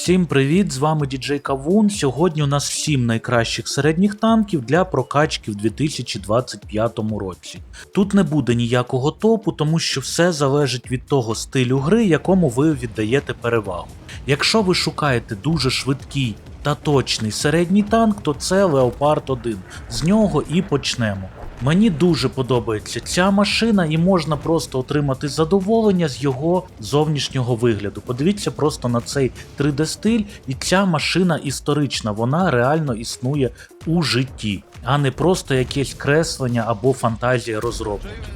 Всім привіт! З вами діджей Кавун. Сьогодні у нас 7 найкращих середніх танків для прокачки в 2025 році. Тут не буде ніякого топу, тому що все залежить від того стилю гри, якому ви віддаєте перевагу. Якщо ви шукаєте дуже швидкий та точний середній танк, то це Leopard 1. З нього і почнемо. Мені дуже подобається ця машина, і можна просто отримати задоволення з його зовнішнього вигляду. Подивіться просто на цей 3D стиль, і ця машина історична, вона реально існує у житті, а не просто якесь креслення або фантазія розробників.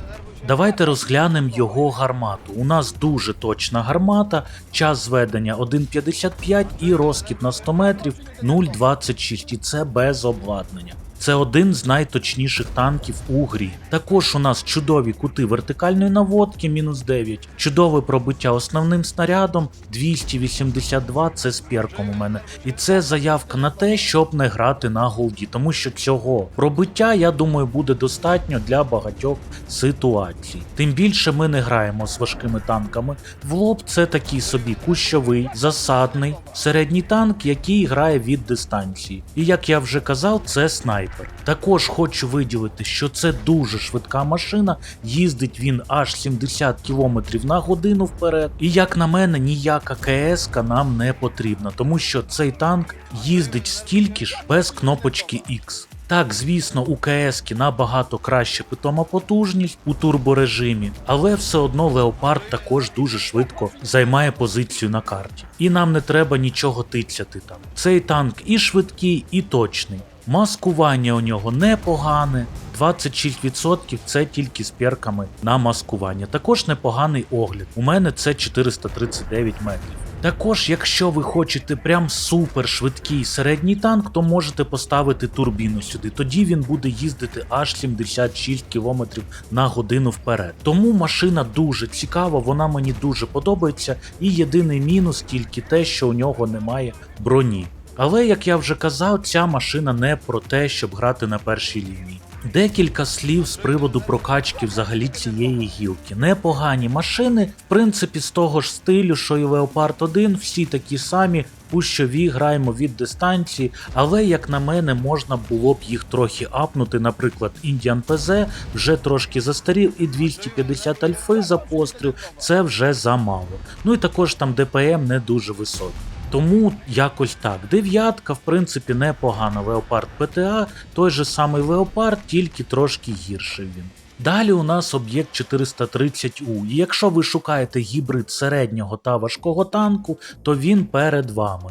Давайте розглянемо його гармату. У нас дуже точна гармата, час зведення 1.55 і розкид на 100 метрів 0.26, і це без обладнання. Це один з найточніших танків у грі. Також у нас чудові кути вертикальної наводки, мінус 9, чудове пробиття основним снарядом, 282 це з перком у мене. І це заявка на те, щоб не грати на голді, тому що цього пробиття, я думаю, буде достатньо для багатьох ситуацій. Тим більше ми не граємо з важкими танками. В лоб це такий собі кущовий, засадний, середній танк, який грає від дистанції. І як я вже казав, це снайпер. Також хочу виділити, що це дуже швидка машина, їздить він аж 70 км на годину вперед. І як на мене, ніяка КС нам не потрібна, тому що цей танк їздить стільки ж без кнопочки X. Так, звісно, у КС набагато краще питома потужність у турборежимі, але все одно Леопард також дуже швидко займає позицію на карті. І нам не треба нічого тицяти там. Цей танк і швидкий, і точний. Маскування у нього непогане. 26% це тільки з перками на маскування. Також непоганий огляд. У мене це 439 метрів. Також, якщо ви хочете прям супер швидкий середній танк, то можете поставити турбіну сюди. Тоді він буде їздити аж 76 км на годину вперед. Тому машина дуже цікава, вона мені дуже подобається. І єдиний мінус тільки те, що у нього немає броні. Але як я вже казав, ця машина не про те, щоб грати на першій лінії. Декілька слів з приводу прокачки взагалі цієї гілки. Непогані машини, в принципі, з того ж стилю, що і Leopard 1, всі такі самі. Пущові граємо від дистанції, але, як на мене, можна було б їх трохи апнути. Наприклад, Indian PZ вже трошки застарів, і 250 альфи за постріл це вже замало. Ну і також там ДПМ не дуже високий. Тому якось так. Дев'ятка, в принципі, непогана. Леопард ПТА, той же самий Леопард, тільки трошки гірший він. Далі у нас об'єкт 430У, і якщо ви шукаєте гібрид середнього та важкого танку, то він перед вами.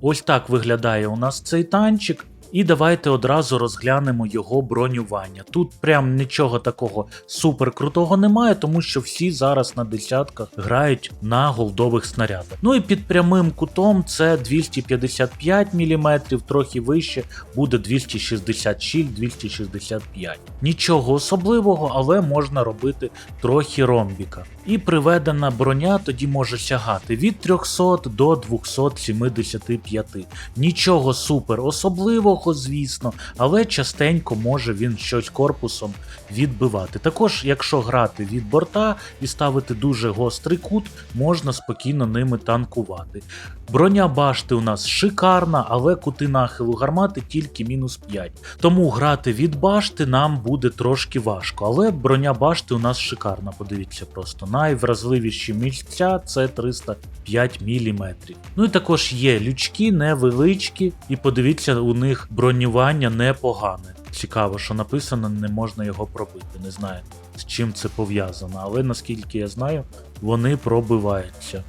Ось так виглядає у нас цей танчик. І давайте одразу розглянемо його бронювання. Тут прям нічого такого супер крутого немає, тому що всі зараз на десятках грають на голдових снарядах. Ну і під прямим кутом це 255 мм, трохи вище буде 266-265. Нічого особливого, але можна робити трохи ромбіка. І приведена броня тоді може сягати від 300 до 275. Нічого супер особливого, звісно, але частенько може він щось корпусом відбивати. Також, якщо грати від борта і ставити дуже гострий кут, можна спокійно ними танкувати. Броня башти у нас шикарна, але кути нахилу гармати тільки мінус 5. Тому грати від башти нам буде трошки важко. Але броня башти у нас шикарна, подивіться просто. Найвразливіші місця це 305 мм. Ну і також є лючки невеличкі, і подивіться, у них бронювання непогане. Цікаво, що написано, не можна його пробити. Не знаю, з чим це пов'язано, але наскільки я знаю, вони пробиваються.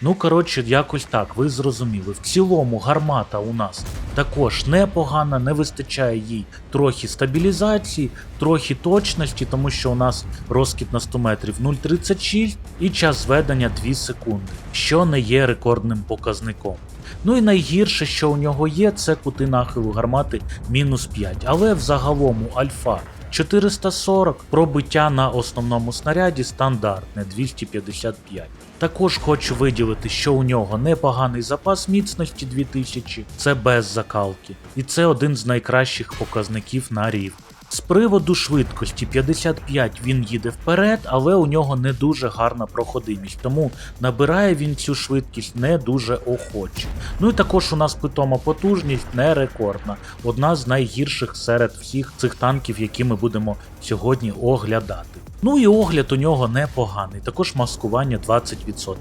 Ну, коротше, якось так, ви зрозуміли. В цілому гармата у нас також непогана, не вистачає їй трохи стабілізації, трохи точності, тому що у нас розкид на 100 метрів 0,36 і час зведення 2 секунди, що не є рекордним показником. Ну і найгірше, що у нього є, це кути нахилу гармати мінус 5. Але взагалом у альфа 440 пробиття на основному снаряді стандартне 255. Також хочу виділити, що у нього непоганий запас міцності 2000, це без закалки, і це один з найкращих показників на рів. З приводу швидкості 55 він їде вперед, але у нього не дуже гарна проходимість, тому набирає він цю швидкість не дуже охоче. Ну і також у нас питома потужність не рекордна, одна з найгірших серед всіх цих танків, які ми будемо сьогодні оглядати. Ну і огляд у нього непоганий, також маскування 20%,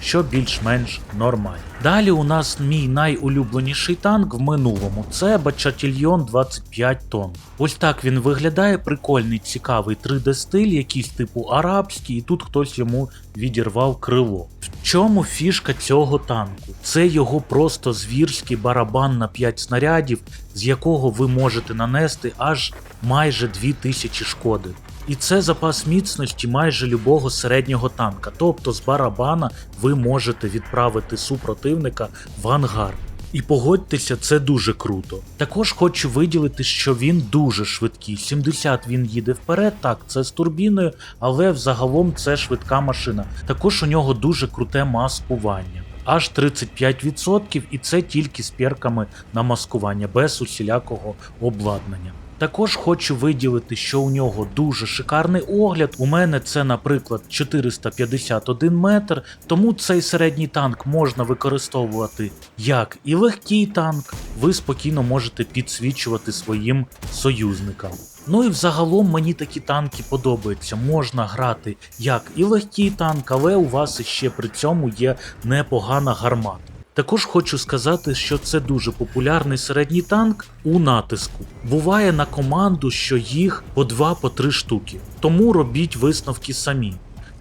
що більш-менш нормально. Далі у нас мій найулюбленіший танк в минулому це Бачатільйон 25 тонн. Ось так він виглядає, прикольний, цікавий 3D стиль, якийсь типу арабський, і тут хтось йому відірвав крило. В чому фішка цього танку? Це його просто звірський барабан на 5 снарядів, з якого ви можете нанести аж майже 2000 шкоди. І це запас міцності майже любого середнього танка. Тобто з барабана ви можете відправити супротивника в ангар. І погодьтеся, це дуже круто. Також хочу виділити, що він дуже швидкий. 70 він їде вперед, так, це з турбіною, але взагалом це швидка машина. Також у нього дуже круте маскування. Аж 35%, і це тільки з перками на маскування, без усілякого обладнання. Також хочу виділити, що у нього дуже шикарний огляд. У мене це, наприклад, 451 метр, тому цей середній танк можна використовувати як і легкий танк, ви спокійно можете підсвічувати своїм союзникам. Ну і взагалом мені такі танки подобаються. Можна грати як і легкий танк, але у вас ще при цьому є непогана гармата. Також хочу сказати, що це дуже популярний середній танк у натиску. Буває на команду, що їх по 2-3 штуки. Тому робіть висновки самі.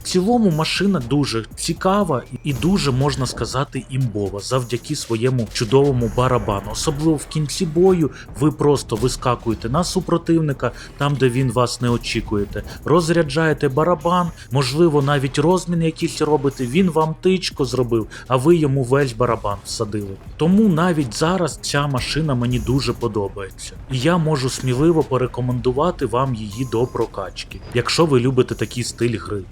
Цілому машина дуже цікава і дуже можна сказати імбова завдяки своєму чудовому барабану. Особливо в кінці бою ви просто вискакуєте на супротивника, там де він вас не очікуєте. Розряджаєте барабан, можливо, навіть розмін якийсь робите. Він вам тичко зробив, а ви йому весь барабан всадили. Тому навіть зараз ця машина мені дуже подобається. І я можу сміливо порекомендувати вам її до прокачки, якщо ви любите такий стиль гри.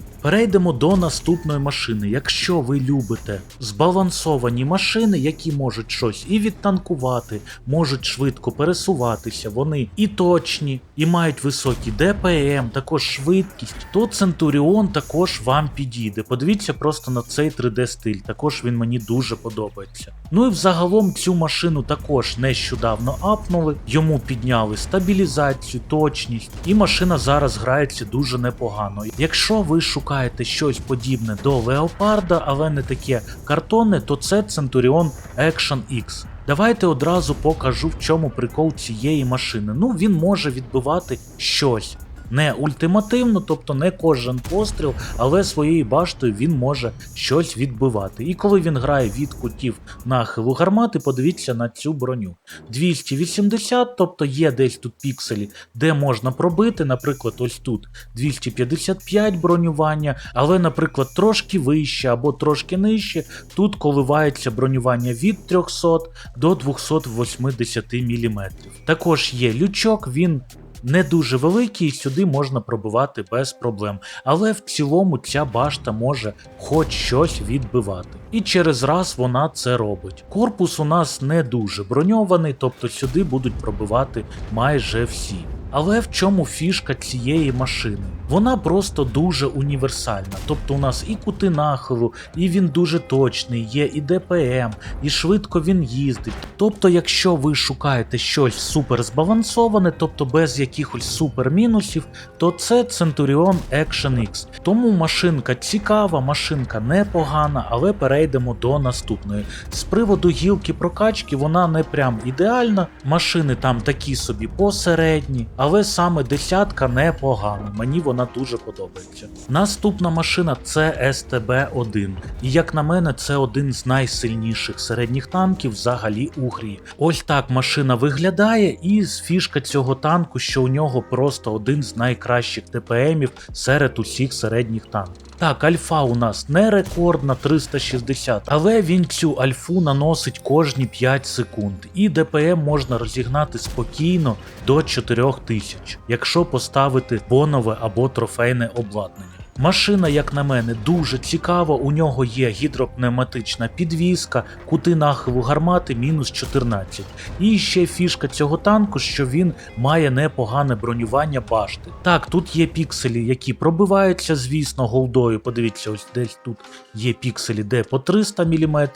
Перейдемо до наступної машини. Якщо ви любите збалансовані машини, які можуть щось і відтанкувати, можуть швидко пересуватися, вони і точні, і мають високий ДПМ, також швидкість, то Центуріон також вам підійде. Подивіться просто на цей 3D стиль, також він мені дуже подобається. Ну і взагалом цю машину також нещодавно апнули, йому підняли стабілізацію, точність, і машина зараз грається дуже непогано. Якщо ви шукаєте щось подібне до Леопарда, але не таке картонне, то це Centurion Action X. Давайте одразу покажу, в чому прикол цієї машини. Ну, він може відбивати щось. Не ультимативно, тобто не кожен постріл, але своєю баштою він може щось відбивати. І коли він грає від кутів нахилу гармати, подивіться на цю броню. 280, тобто є десь тут пікселі, де можна пробити, наприклад, ось тут 255 бронювання, але, наприклад, трошки вище або трошки нижче, тут коливається бронювання від 300 до 280 мм. Також є лючок, він не дуже великий, і сюди можна пробивати без проблем. Але в цілому ця башта може хоч щось відбивати. І через раз вона це робить. Корпус у нас не дуже броньований, тобто сюди будуть пробивати майже всі. Але в чому фішка цієї машини? Вона просто дуже універсальна. Тобто у нас і кути нахилу, і він дуже точний, є і ДПМ, і швидко він їздить. Тобто, якщо ви шукаєте щось супер збалансоване, тобто без якихось супер мінусів, то це Centurion Action X. Тому машинка цікава, машинка непогана, але перейдемо до наступної. З приводу гілки прокачки, вона не прям ідеальна. Машини там такі собі посередні, але саме десятка непогана. Мені вона дуже подобається. Наступна машина це СТБ-1. І як на мене, це один з найсильніших середніх танків взагалі у грі. Ось так машина виглядає, і фішка цього танку, що у нього просто один з найкращих ТПМів серед усіх середніх танків. Так, альфа у нас не рекордна 360, але він цю альфу наносить кожні 5 секунд, і ДПМ можна розігнати спокійно до 4000, якщо поставити бонове або трофейне обладнання. Машина, як на мене, дуже цікава. У нього є гідропневматична підвізка, кути нахилу гармати мінус 14. І ще фішка цього танку, що він має непогане бронювання башти. Так, тут є пікселі, які пробиваються, звісно, голдою. Подивіться, ось десь тут є пікселі, де по 300 мм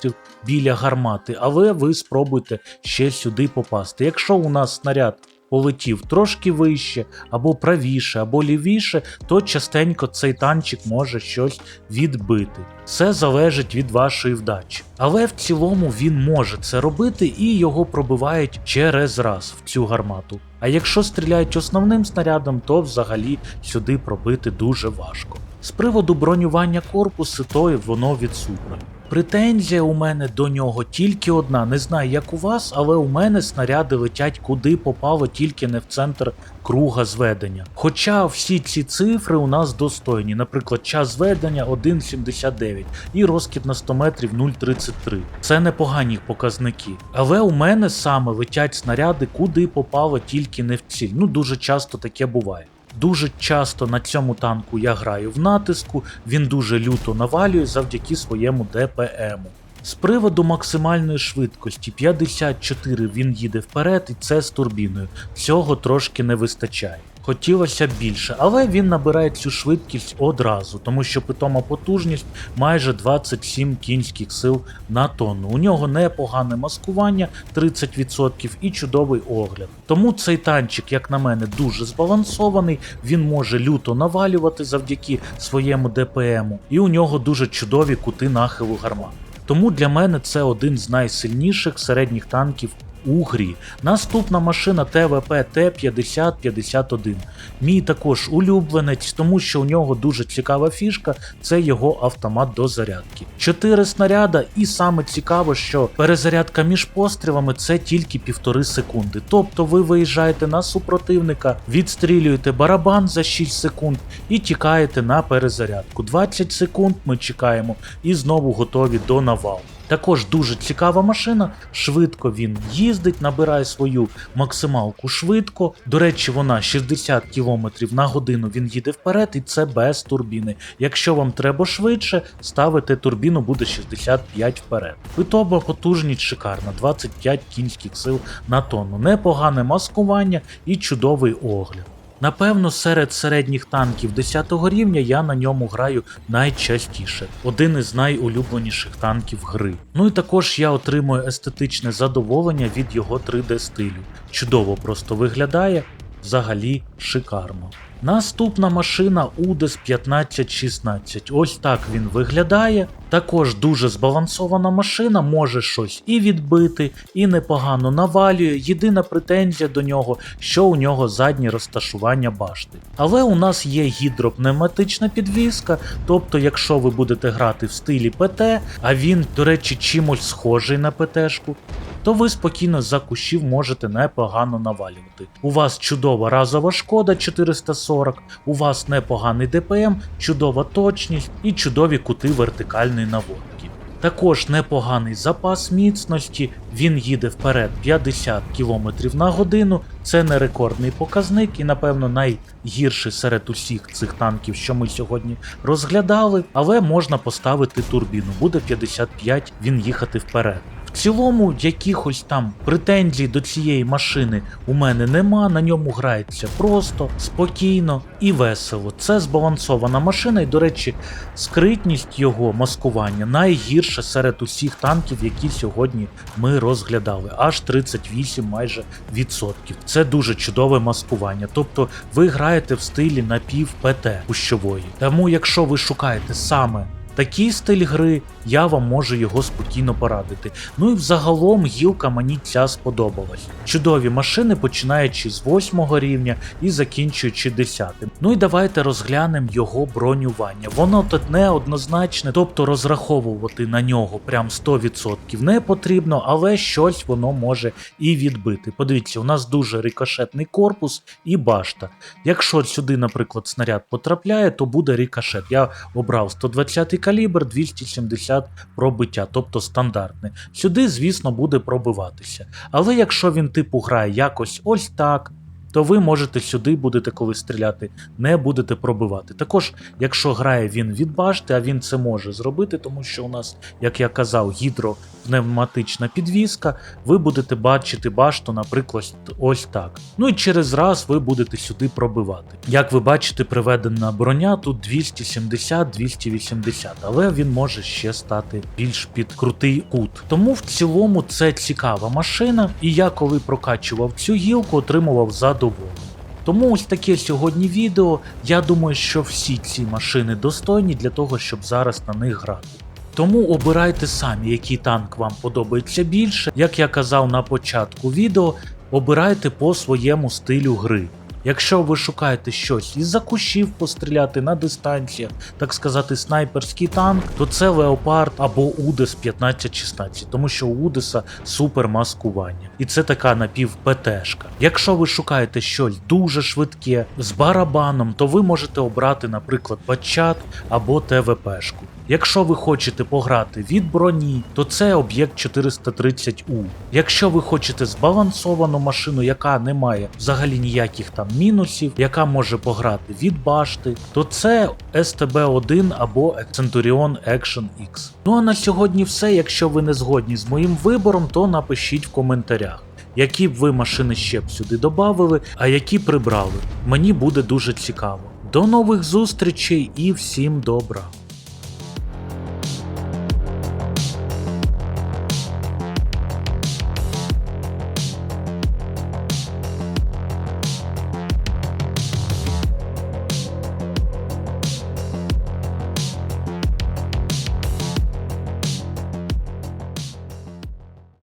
біля гармати, але ви спробуйте ще сюди попасти. Якщо у нас снаряд полетів трошки вище, або правіше, або лівіше, то частенько цей танчик може щось відбити. Все залежить від вашої вдачі. Але в цілому він може це робити і його пробивають через раз в цю гармату. А якщо стріляють основним снарядом, то взагалі сюди пробити дуже важко. З приводу бронювання корпусу, то воно від Супра. Претензія у мене до нього тільки одна. Не знаю, як у вас, але у мене снаряди летять куди попало, тільки не в центр круга зведення. Хоча всі ці цифри у нас достойні. Наприклад, час зведення 1,79 і розкид на 100 метрів 0,33. Це непогані показники. Але у мене саме летять снаряди, куди попало, тільки не в ціль. Ну дуже часто таке буває. Дуже часто на цьому танку я граю в натиску, він дуже люто навалює завдяки своєму ДПМу. З приводу максимальної швидкості 54 він їде вперед, і це з турбіною. Цього трошки не вистачає. Хотілося більше, але він набирає цю швидкість одразу, тому що питома потужність майже 27 кінських сил на тонну. У нього непогане маскування 30% і чудовий огляд. Тому цей танчик, як на мене, дуже збалансований. Він може люто навалювати завдяки своєму ДПМу, і у нього дуже чудові кути нахилу гармат. Тому для мене це один з найсильніших середніх танків у грі. Наступна машина ТВП Т-5051. Мій також улюбленець, тому що у нього дуже цікава фішка це його автомат до зарядки. Чотири снаряда, і саме цікаво, що перезарядка між пострілами це тільки півтори секунди. Тобто ви виїжджаєте на супротивника, відстрілюєте барабан за 6 секунд і тікаєте на перезарядку. 20 секунд ми чекаємо і знову готові до навалу. Також дуже цікава машина, швидко він їздить, набирає свою максималку швидко. До речі, вона 60 км на годину він їде вперед, і це без турбіни. Якщо вам треба швидше, ставите турбіну, буде 65 вперед. Питоба потужність шикарна, 25 кінських сил на тонну. Непогане маскування і чудовий огляд. Напевно, серед середніх танків 10 рівня я на ньому граю найчастіше. Один із найулюбленіших танків гри. Ну і також я отримую естетичне задоволення від його 3D стилю. Чудово просто виглядає, взагалі шикарно. Наступна машина UDES 1516. Ось так він виглядає. Також дуже збалансована машина, може щось і відбити, і непогано навалює. Єдина претензія до нього, що у нього заднє розташування башти. Але у нас є гідропневматична підвіска, тобто, якщо ви будете грати в стилі ПТ, а він, до речі, чимось схожий на ПТшку, то ви спокійно за кущів можете непогано навалювати. У вас чудова разова шкода 440, у вас непоганий ДПМ, чудова точність і чудові кути вертикальної наводки. Також непоганий запас міцності, він їде вперед 50 км на годину. Це не рекордний показник і, напевно, найгірший серед усіх цих танків, що ми сьогодні розглядали, але можна поставити турбіну. Буде 55, він їхати вперед. В цілому, якихось там претензій до цієї машини у мене нема. На ньому грається просто, спокійно і весело. Це збалансована машина, і, до речі, скритність його маскування найгірша серед усіх танків, які сьогодні ми розглядали. Аж 38 майже відсотків. Це дуже чудове маскування. Тобто ви граєте в стилі напів ПТ кущової. Тому, якщо ви шукаєте саме Такий стиль гри, я вам можу його спокійно порадити. Ну і взагалом гілка мені ця сподобалась. Чудові машини, починаючи з 8 рівня і закінчуючи 10. Ну і давайте розглянемо його бронювання. Воно тут неоднозначне, тобто розраховувати на нього прям 100% не потрібно, але щось воно може і відбити. Подивіться, у нас дуже рикошетний корпус і башта. Якщо сюди, наприклад, снаряд потрапляє, то буде рикошет. Я обрав 120 калібр 270 пробиття, тобто стандартне. Сюди, звісно, буде пробиватися. Але якщо він типу грає якось ось так, то ви можете сюди будете коли стріляти, не будете пробивати. Також, якщо грає він від башти, а він це може зробити, тому що у нас, як я казав, гідропневматична підвіска, ви будете бачити башту, наприклад, ось так. Ну і через раз ви будете сюди пробивати. Як ви бачите, приведена броня тут 270-280, але він може ще стати більш під крутий кут. Тому в цілому це цікава машина, і я коли прокачував цю гілку, отримував задоволення. Тому ось таке сьогодні відео. Я думаю, що всі ці машини достойні для того, щоб зараз на них грати. Тому обирайте самі, який танк вам подобається більше. Як я казав на початку відео, обирайте по своєму стилю гри. Якщо ви шукаєте щось із-за кущів постріляти на дистанціях, так сказати, снайперський танк, то це Леопард або Удес 1516, тому що у Удеса супер маскування. І це така напів-ПТшка. Якщо ви шукаєте щось дуже швидке з барабаном, то ви можете обрати, наприклад, Батчат або ТВПшку. Якщо ви хочете пограти від броні, то це об'єкт 430У. Якщо ви хочете збалансовану машину, яка не має взагалі ніяких там мінусів, яка може пограти від башти, то це STB1 або Centurion Action X. Ну а на сьогодні все. Якщо ви не згодні з моїм вибором, то напишіть в коментарях. Які б ви машини ще б сюди додали, а які прибрали. Мені буде дуже цікаво. До нових зустрічей і всім добра!